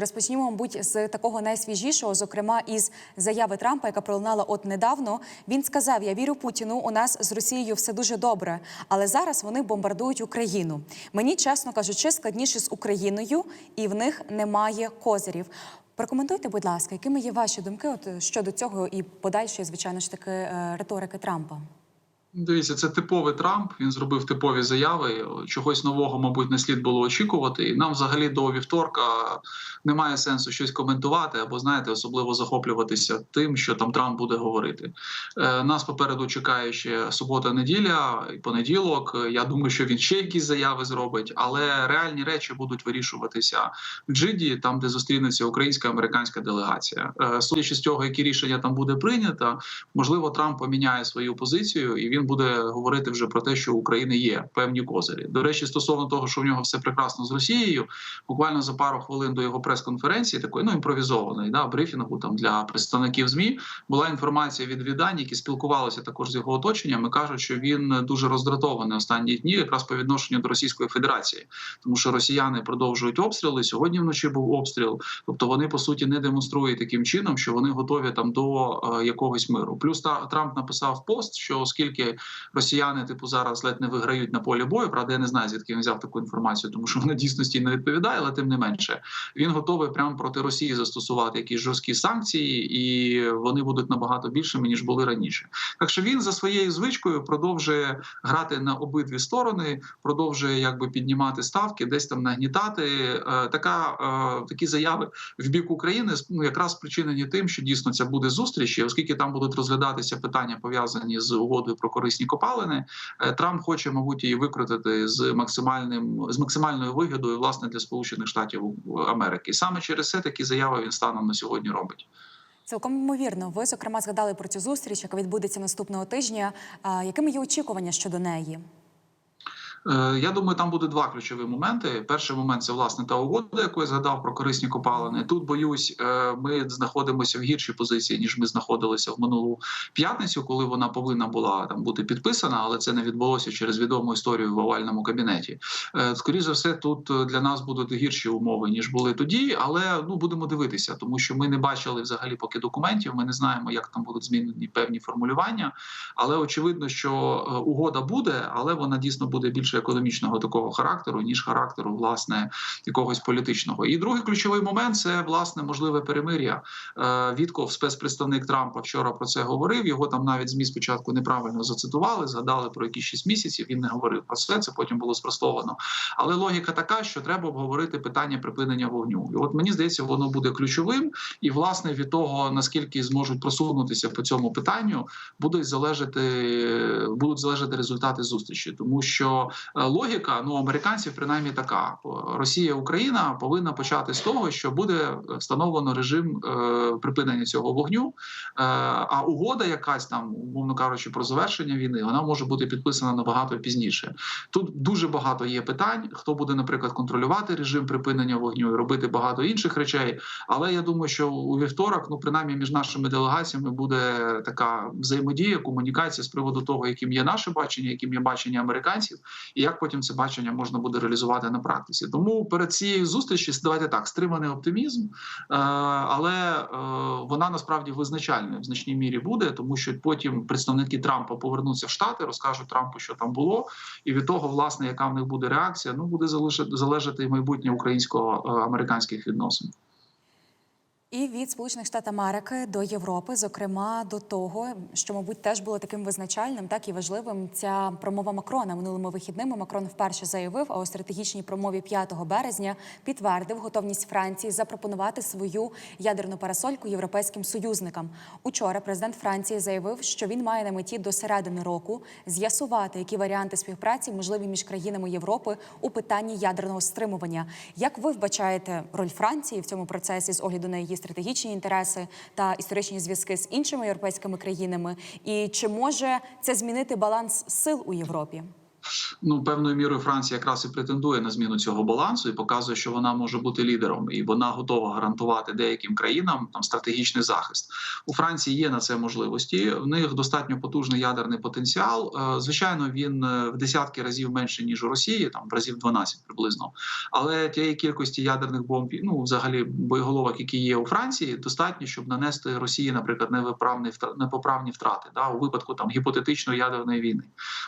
Розпочнімо, мабуть, з такого найсвіжішого, зокрема із заяви Трампа, яка пролунала от недавно. Він сказав: Я вірю Путіну. У нас з Росією все дуже добре, але зараз вони бомбардують Україну. Мені, чесно кажучи, складніше з Україною, і в них немає козирів. Прокоментуйте, будь ласка, якими є ваші думки от щодо цього і подальшої, звичайно ж таки, е, риторики Трампа? Дивіться, це типовий Трамп. Він зробив типові заяви. Чогось нового, мабуть, не слід було очікувати. І нам, взагалі, до вівторка немає сенсу щось коментувати або знаєте, особливо захоплюватися тим, що там Трамп буде говорити. Е, Нас попереду чекає ще субота, неділя і понеділок. Я думаю, що він ще якісь заяви зробить, але реальні речі будуть вирішуватися в Джиді, там де зустрінеться українська американська делегація. Е, Судячи з цього, які рішення там буде прийнято, можливо, Трамп поміняє свою позицію, і він буде говорити вже про те, що у України є певні козирі. До речі, стосовно того, що в нього все прекрасно з Росією, буквально за пару хвилин до його прес-конференції, такої ну імпровізованої да брифінгу там для представників змі була інформація від видань, які спілкувалися також з його оточенням. і кажуть, що він дуже роздратований останні дні, якраз по відношенню до Російської Федерації, тому що росіяни продовжують обстріли. Сьогодні вночі був обстріл. Тобто вони по суті не демонструють таким чином, що вони готові там до е, якогось миру. Плюс Трамп написав пост, що оскільки росіяни типу зараз ледь не виграють на полі бою, правда, я не знаю звідки він взяв таку інформацію, тому що вона дійсності не відповідає, але тим не менше він готовий прямо проти Росії застосувати якісь жорсткі санкції, і вони будуть набагато більшими ніж були раніше. Так що він за своєю звичкою продовжує грати на обидві сторони, продовжує якби піднімати ставки, десь там нагнітати. Е, така е, такі заяви в бік України ну якраз спричинені тим, що дійсно це буде зустріч, оскільки там будуть розглядатися питання пов'язані з угодою про корисні копалини. е, Трамп хоче, мабуть, її викрутити з максимальним з максимальною вигідою власне для Сполучених Штатів Америки. Саме через це такі заяви він станом на сьогодні робить. Цілком ймовірно. Ви зокрема згадали про цю зустріч, яка відбудеться наступного тижня. Якими є очікування щодо неї? Е, Я думаю, там буде два ключові моменти. Перший момент це власне та угода, яку я згадав про корисні копалини. Тут боюсь, е, ми знаходимося в гіршій позиції ніж ми знаходилися в минулу п'ятницю, коли вона повинна була там бути підписана, але це не відбулося через відому історію в овальному кабінеті. Е, Скоріше за все, тут для нас будуть гірші умови ніж були тоді, але ну будемо дивитися, тому що ми не бачили взагалі поки документів. Ми не знаємо, як там будуть змінені певні формулювання. Але очевидно, що угода буде, але вона дійсно буде більше економічного такого характеру, ніж характеру власне якогось політичного. І другий ключовий момент це власне можливе перемир'я. Е, Вітков, спецпредставник Трампа, вчора про це говорив. Його там навіть змі спочатку неправильно зацитували, згадали про якісь 6 місяців. Він не говорив про це. Це потім було спростовано. Але логіка така, що треба обговорити питання припинення вогню. І от мені здається, воно буде ключовим. І власне від того наскільки зможуть просунутися по цьому питанню, будуть залежати будуть залежати результати зустрічі, тому що логіка ну американців принаймні така: Росія Україна повинна почати з того, що буде встановлено режим е, припинення цього вогню. Е, а угода, якась там, умовно кажучи, про завершення війни, вона може бути підписана набагато пізніше. Тут дуже багато є питань, хто буде, наприклад, контролювати режим припинення вогню і робити багато інших речей. Але я думаю, що у вівторок, ну принаймні, між нашими делегаціями буде така взаємодія, комунікація з приводу того, яким є наше бачення, яким є бачення американців, і як потім це бачення можна буде реалізувати на практиці. Тому перед цією зустрічі давайте так, стриманий оптимізм, е, але е, вона насправді визначальною в значній мірі буде, тому що потім представники Трампа повернуться в Штати, розкажуть Трампу, що там було, і від того, власне, яка в них буде реакція, ну буде залежати майбутнє українсько-американських відносин. І від Сполучених Штатів Америки до Європи, зокрема до того, що, мабуть, теж було таким визначальним, так і важливим. Ця промова Макрона минулими вихідними. Макрон вперше заявив, а у стратегічній промові 5 березня підтвердив готовність Франції запропонувати свою ядерну парасольку європейським союзникам. Учора президент Франції заявив, що він має на меті до середини року з'ясувати, які варіанти співпраці можливі між країнами Європи у питанні ядерного стримування. Як ви вбачаєте роль Франції в цьому процесі з огляду на її стратегічні інтереси та історичні зв'язки з іншими європейськими країнами? І чи може це змінити баланс сил у Європі? Ну певною мірою Франція якраз і претендує на зміну цього балансу і показує, що вона може бути лідером, і вона готова гарантувати деяким країнам там стратегічний захист. У Франції є на це можливості. В них достатньо потужний ядерний потенціал. Е, Звичайно, він е, в десятки разів менше ніж у Росії, там в разів 12 приблизно. Але тієї кількості ядерних бомб, ну взагалі боєголовок, які є у Франції, достатньо, щоб нанести Росії, наприклад, невиправні непоправні втрати да, у випадку там гіпотетичної ядерної війни.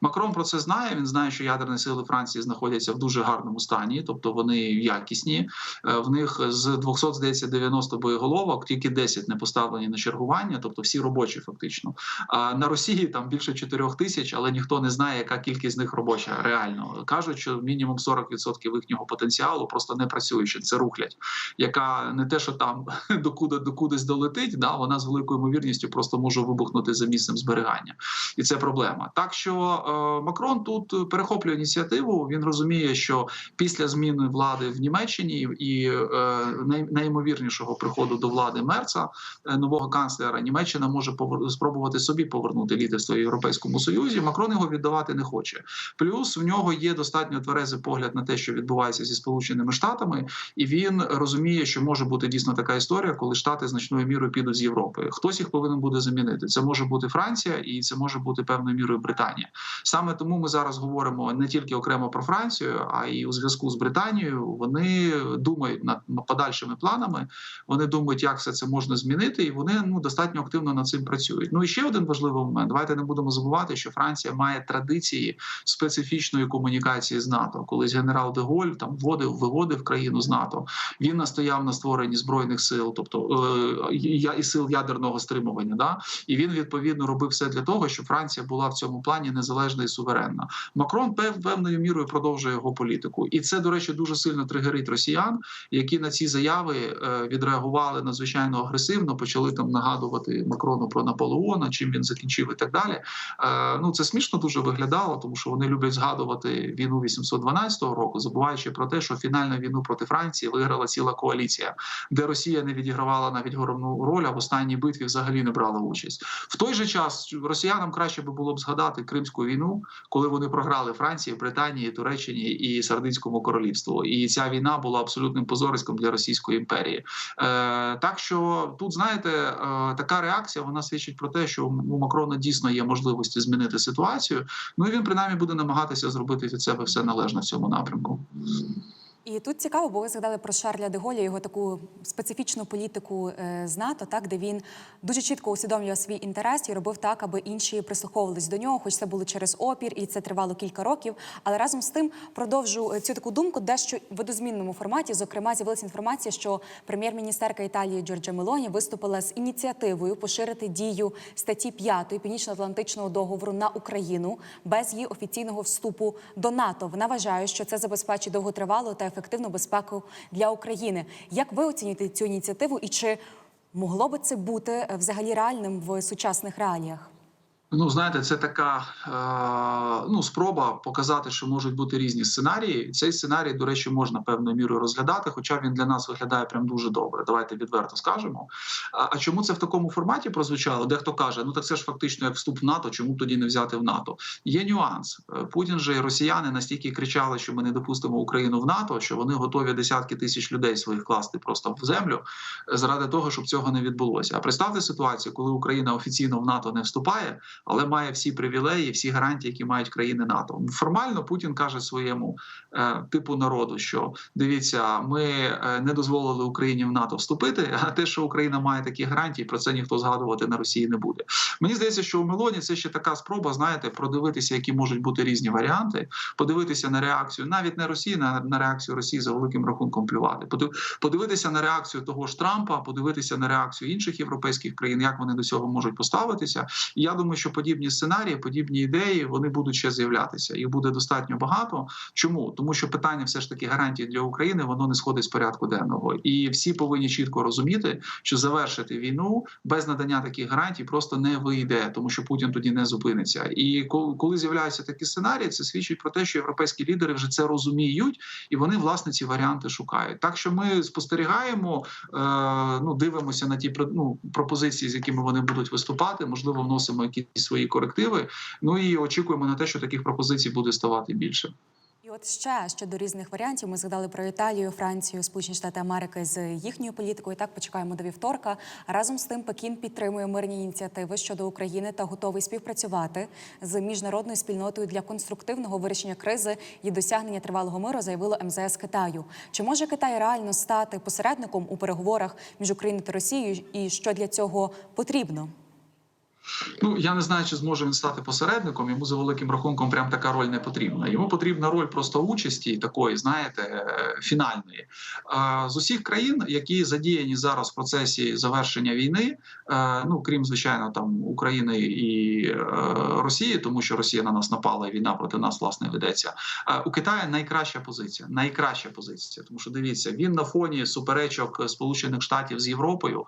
Макрон про це знає. Він знає, що ядерні сили Франції знаходяться в дуже гарному стані, тобто вони якісні. Е, В них з 200, здається, 90 боєголовок, тільки 10 не поставлені на чергування, тобто всі робочі, фактично. А на Росії там більше 4 тисяч, але ніхто не знає, яка кількість з них робоча. Реально кажуть, що мінімум 40% їхнього потенціалу просто не працюючи. Це рухлять, яка не те, що там докуди докудись долетить, да вона з великою ймовірністю просто може вибухнути за місцем зберігання, і це проблема. Так що е, Макрон тут перехоплює ініціативу. Він розуміє, що після зміни влади в Німеччині і е, найімовірнішого приходу до влади Мерца, е, нового канцлера, Німеччина може спробувати собі повернути лідерство в Європейському Союзі. Макрон його віддавати не хоче. Плюс в нього є достатньо тверезий погляд на те, що відбувається зі Сполученими Штатами, і він розуміє, що може бути дійсно така історія, коли штати значною мірою підуть з Європи. Хтось їх повинен буде замінити. Це може бути Франція, і це може бути певною мірою Британія. Саме тому ми зараз говоримо не тільки окремо про Францію, а й у зв'язку з Британією. Вони думають над подальшими планами. Вони думають, як все це можна змінити, і вони ну достатньо активно над цим працюють. Ну і ще один важливий момент. Давайте не будемо забувати, що Франція має традиції специфічної комунікації з НАТО. Колись генерал Деголь там вводив, виводив країну з НАТО. Він настояв на створенні збройних сил, тобто е, я і сил ядерного стримування. Да і він відповідно робив все для того, щоб Франція була в цьому плані незалежна і суверенна. Макрон пев, певною мірою продовжує його політику, і це до речі дуже сильно тригерить росіян, які на ці заяви е, відреагували надзвичайно агресивно, почали там нагадувати Макрону про Наполеона, чим він закінчив, і так далі. Е, ну це смішно дуже виглядало, тому що вони люблять згадувати війну 812 року, забуваючи про те, що фінальну війну проти Франції виграла ціла коаліція, де Росія не відігравала навіть головну роль, а в останній битві взагалі не брала участь. В той же час росіянам краще би було б згадати Кримську війну, коли вони програли Франції, Британії, Туреччині і Сардинському королівству. І ця війна була абсолютним позориськом для Російської імперії. Е, так що тут знаєте, е, така реакція вона свідчить про те, що у Макрона дійсно є можливості змінити ситуацію. Ну і він принаймні буде намагатися зробити від себе все належне в цьому напрямку. І тут цікаво, бо ви згадали про Шарля де Голля, його таку специфічну політику е, з НАТО, так де він дуже чітко усвідомлював свій інтерес і робив так, аби інші прислуховувались до нього, хоч це було через опір, і це тривало кілька років. Але разом з тим продовжу е, цю таку думку, дещо в видозмінному форматі. Зокрема, з'явилася інформація, що прем'єр-міністерка Італії Джорджа Мелоні виступила з ініціативою поширити дію статті 5 Північно-Атлантичного договору на Україну без її офіційного вступу до НАТО. Вона вважає, що це забезпечить довготривалу та ефективну безпеку для України. Як ви оцінюєте цю ініціативу, і чи могло би це бути е, взагалі реальним в сучасних реаліях? Ну, знаєте, це така е, ну спроба показати, що можуть бути різні сценарії. Цей сценарій, до речі, можна певною мірою розглядати, хоча він для нас виглядає прям дуже добре. Давайте відверто скажемо. А, а чому це в такому форматі прозвучало? Дехто каже, ну так це ж фактично як вступ в НАТО, чому тоді не взяти в НАТО? Є нюанс. Е, Путін же і росіяни настільки кричали, що ми не допустимо Україну в НАТО, що вони готові десятки тисяч людей своїх класти просто в землю е, заради того, щоб цього не відбулося. А представте ситуацію, коли Україна офіційно в НАТО не вступає але має всі привілеї, всі гарантії, які мають країни НАТО. Формально Путін каже своєму е, типу народу, що дивіться, ми е, не дозволили Україні в НАТО вступити. А те, що Україна має такі гарантії, про це ніхто згадувати на Росії не буде. Мені здається, що у Мелоні це ще така спроба, знаєте, продивитися, які можуть бути різні варіанти, подивитися на реакцію, навіть не Росії, на, на реакцію Росії за великим рахунком плювати. подивитися на реакцію того ж Трампа, подивитися на реакцію інших європейських країн, як вони до цього можуть поставитися. І я думаю, що подібні сценарії, подібні ідеї вони будуть ще з'являтися. Їх буде достатньо багато. Чому тому, що питання все ж таки гарантії для України воно не сходить з порядку денного, і всі повинні чітко розуміти, що завершити війну без надання таких гарантій просто не вийде, тому що Путін тоді не зупиниться. І коли з'являються такі сценарії, це свідчить про те, що європейські лідери вже це розуміють, і вони власне ці варіанти шукають. Так що ми спостерігаємо, е, ну дивимося на ті ну, пропозиції, з якими вони будуть виступати, можливо, вносимо якісь свої корективи. Ну і очікуємо на те, що таких пропозицій буде ставати більше. І от ще щодо різних варіантів, ми згадали про Італію, Францію, Сполучені Штати Америки з їхньою політикою. Так почекаємо до вівторка. Разом з тим, Пекін підтримує мирні ініціативи щодо України та готовий співпрацювати з міжнародною спільнотою для конструктивного вирішення кризи і досягнення тривалого миру, заявило МЗС Китаю. Чи може Китай реально стати посередником у переговорах між Україною та Росією, і що для цього потрібно? Ну я не знаю, чи зможе він стати посередником. Йому за великим рахунком прям така роль не потрібна. Йому потрібна роль просто участі такої, знаєте, фінальної. З усіх країн, які задіяні зараз в процесі завершення війни, е, ну крім звичайно, там України і е, Росії, тому що Росія на нас напала, і війна проти нас власне ведеться. Е, У Китаю найкраща позиція, найкраща позиція, тому що дивіться, він на фоні суперечок Сполучених Штатів з Європою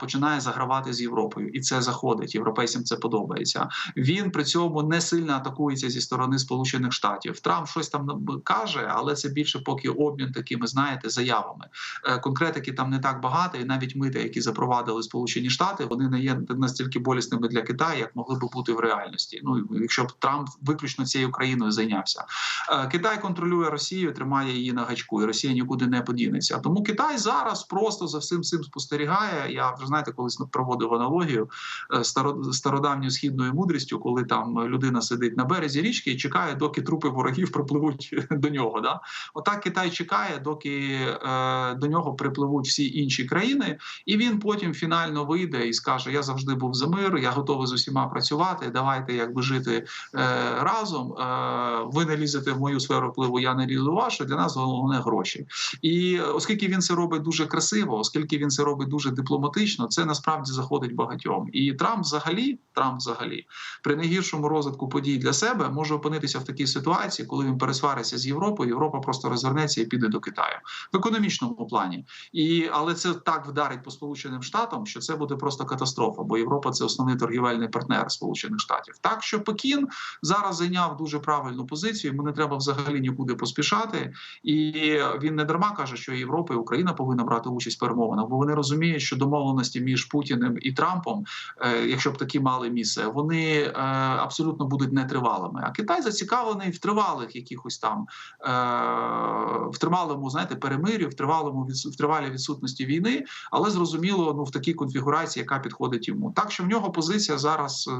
починає загравати з Європою, і це заходить. Європейцям це подобається. Він при цьому не сильно атакується зі сторони Сполучених Штатів. Трамп щось там каже, але це більше поки обмін такими, знаєте, заявами. Е, Конкретики там не так багато, і навіть мити, які запровадили Сполучені Штати, вони не є настільки болісними для Китаю, як могли би бути в реальності. Ну якщо б Трамп виключно цією країною зайнявся. Е, Китай контролює Росію, тримає її на гачку, і Росія нікуди не подінеться. Тому Китай зараз просто за всім цим спостерігає. Я вже знаєте, колись проводив аналогію е, старо- стародавньою східною мудрістю, коли там людина сидить на березі річки і чекає, доки трупи ворогів припливуть до нього. Да? Отак Китай чекає, доки е, до нього припливуть всі інші країни, і він потім фінально вийде і скаже: Я завжди був за мир, я готовий з усіма працювати. Давайте якби жити е, разом. Е, ви не лізете в мою сферу впливу, я не лізу вашу. Для нас головне гроші. І оскільки він це робить дуже красиво, оскільки він це робить дуже дипломатично, це насправді заходить багатьом. І Трамп, взагалі, Трамп, взагалі, при найгіршому розвитку подій для себе може опинитися в такій ситуації, коли він пересвариться з Європою. Європа просто розвернеться і піде до Китаю в економічному плані. І але це так вдарить по сполученим штатам, що це буде просто катастрофа, бо Європа це основний торгівельний партнер Сполучених Штатів. Так що Пекін зараз зайняв дуже правильну позицію. Йому не треба взагалі нікуди поспішати, і він не дарма каже, що Європа і Україна повинна брати участь в перемовинах, бо вони розуміють, що домовленості між Путіним і Трампом, е, якщо б такі мали місце, вони е, абсолютно будуть нетривалими. А Китай зацікавлений в тривалих якихось там е, в тривалому, знаєте, перемир'ю, в тривалому в тривалій відсутності війни, але зрозуміло, ну в такій конфігурації, яка підходить йому. Так що в нього позиція зараз е,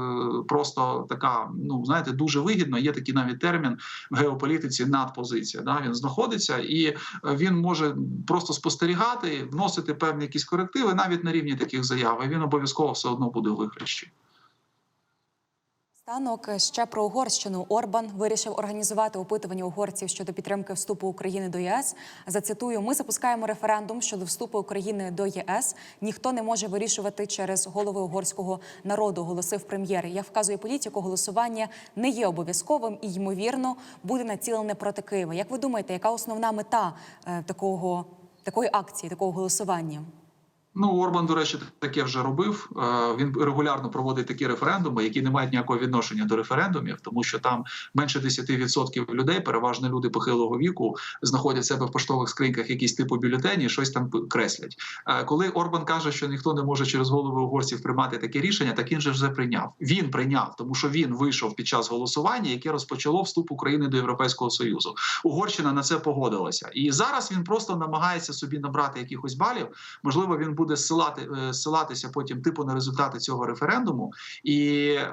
просто така, ну знаєте, дуже вигідна. Є такий навіть термін в геополітиці надпозиція. Да? Він знаходиться і е, він може просто спостерігати, вносити певні якісь корективи навіть на рівні таких заяв. Він обов'язково все одно буде виграші. Станок ще про Угорщину. Орбан вирішив організувати опитування угорців щодо підтримки вступу України до ЄС. Зацитую: ми запускаємо референдум щодо вступу України до ЄС. Ніхто не може вирішувати через голови угорського народу. Оголосив прем'єр. Як вказує політику, голосування не є обов'язковим і ймовірно буде націлене проти Києва. Як ви думаєте, яка основна мета е, такого такої акції, такого голосування? Ну, Орбан, до речі, таке вже робив. Е, Він регулярно проводить такі референдуми, які не мають ніякого відношення до референдумів, тому що там менше 10% людей, переважно люди похилого віку, знаходять себе в поштових скриньках якісь типу бюлетені, щось там креслять. Е, Коли Орбан каже, що ніхто не може через голови угорців приймати таке рішення, так він же вже прийняв. Він прийняв, тому що він вийшов під час голосування, яке розпочало вступ України до Європейського союзу. Угорщина на це погодилася, і зараз він просто намагається собі набрати якихось балів. Можливо, він буде ссилати, е, ссилатися потім типу на результати цього референдуму і е,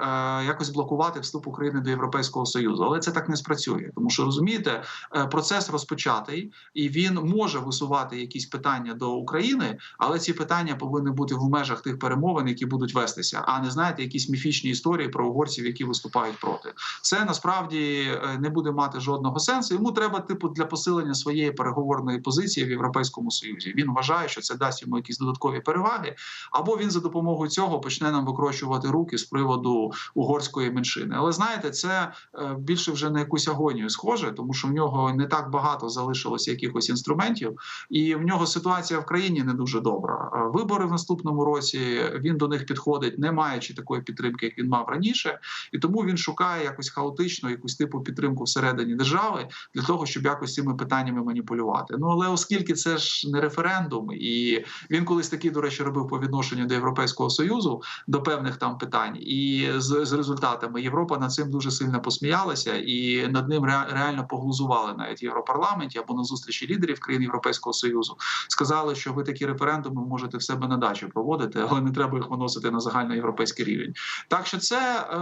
якось блокувати вступ України до Європейського союзу. Але це так не спрацює, тому що розумієте, е, процес розпочатий, і він може висувати якісь питання до України, але ці питання повинні бути в межах тих перемовин, які будуть вестися, а не знаєте, якісь міфічні історії про угорців, які виступають проти. Це насправді не буде мати жодного сенсу. Йому треба, типу, для посилення своєї переговорної позиції в Європейському Союзі. Він вважає, що це дасть йому якісь додаткові переваги, або він за допомогою цього почне нам викрочувати руки з приводу угорської меншини. Але знаєте, це е, більше вже на якусь агонію схоже, тому що в нього не так багато залишилося якихось інструментів, і в нього ситуація в країні не дуже добра. Вибори в наступному році він до них підходить, не маючи такої підтримки, як він мав раніше, і тому він шукає якось хаотично якусь типу підтримку всередині держави для того, щоб якось цими питаннями маніпулювати. Ну але оскільки це ж не референдум, і він колись такі, до речі, робив по відношенню до Європейського союзу до певних там питань, і з, з результатами Європа над цим дуже сильно посміялася, і над ним ре- реально поглузували навіть в Європарламенті або на зустрічі лідерів країн Європейського союзу. Сказали, що ви такі референдуми можете в себе на дачі проводити, але не треба їх виносити на загальноєвропейський рівень. Так що це е,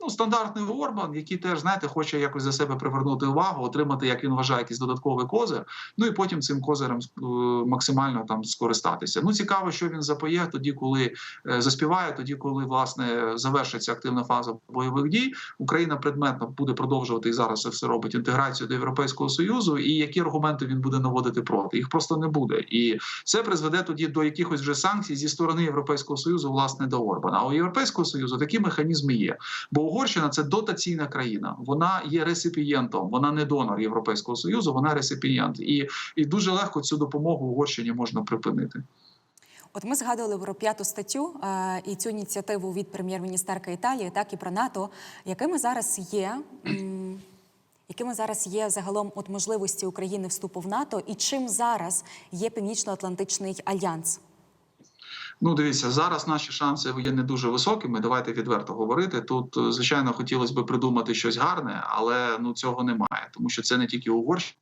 ну стандартний Орбан, який теж знаєте, хоче якось за себе привернути увагу, отримати, як він вважає, якийсь додатковий козир. Ну і потім цим козирем е, максимально там скористатися. Ну цікаво, що він запоє тоді, коли е, заспіває, тоді, коли власне завершиться активна фаза бойових дій. Україна предметно буде продовжувати і зараз це все робить інтеграцію до Європейського союзу. І які аргументи він буде наводити проти? Їх просто не буде. І це призведе тоді до якихось вже санкцій зі сторони Європейського союзу, власне, до Орбана. А у Європейського союзу такі механізми є. Бо Угорщина це дотаційна країна. Вона є реципієнтом, вона не донор Європейського союзу, вона реципієнт. І, і дуже легко цю допомогу Угорщині можна припинити. От ми згадували про п'яту статтю е, і цю ініціативу від прем'єр-міністерка Італії, так і про НАТО. Якими зараз є? Якими зараз є загалом от можливості України вступу в НАТО, і чим зараз є Північно-Атлантичний альянс? Ну, дивіться, зараз наші шанси є не дуже високими. Давайте відверто говорити. Тут, е, звичайно, хотілося б придумати щось гарне, але ну цього немає, тому що це не тільки Угорщина.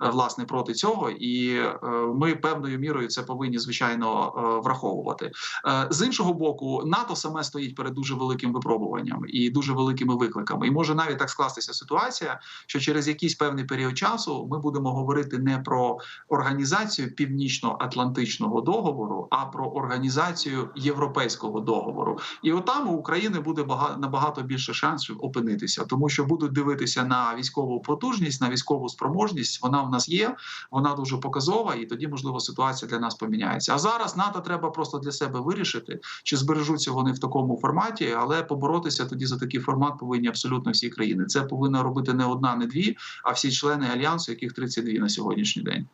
Власне, проти цього, і е, ми певною мірою це повинні звичайно е, враховувати. Е, з іншого боку, НАТО саме стоїть перед дуже великим випробуванням і дуже великими викликами. І може навіть так скластися ситуація, що через якийсь певний період часу ми будемо говорити не про організацію північно-атлантичного договору, а про організацію європейського договору. І отам у України буде бага- набагато більше шансів опинитися, тому що будуть дивитися на військову потужність, на військову спроможність. Вона в нас є, вона дуже показова, і тоді можливо ситуація для нас поміняється. А зараз НАТО треба просто для себе вирішити, чи збережуться вони в такому форматі, але поборотися тоді за такий формат повинні абсолютно всі країни. Це повинна робити не одна, не дві, а всі члени альянсу, яких 32 на сьогоднішній день.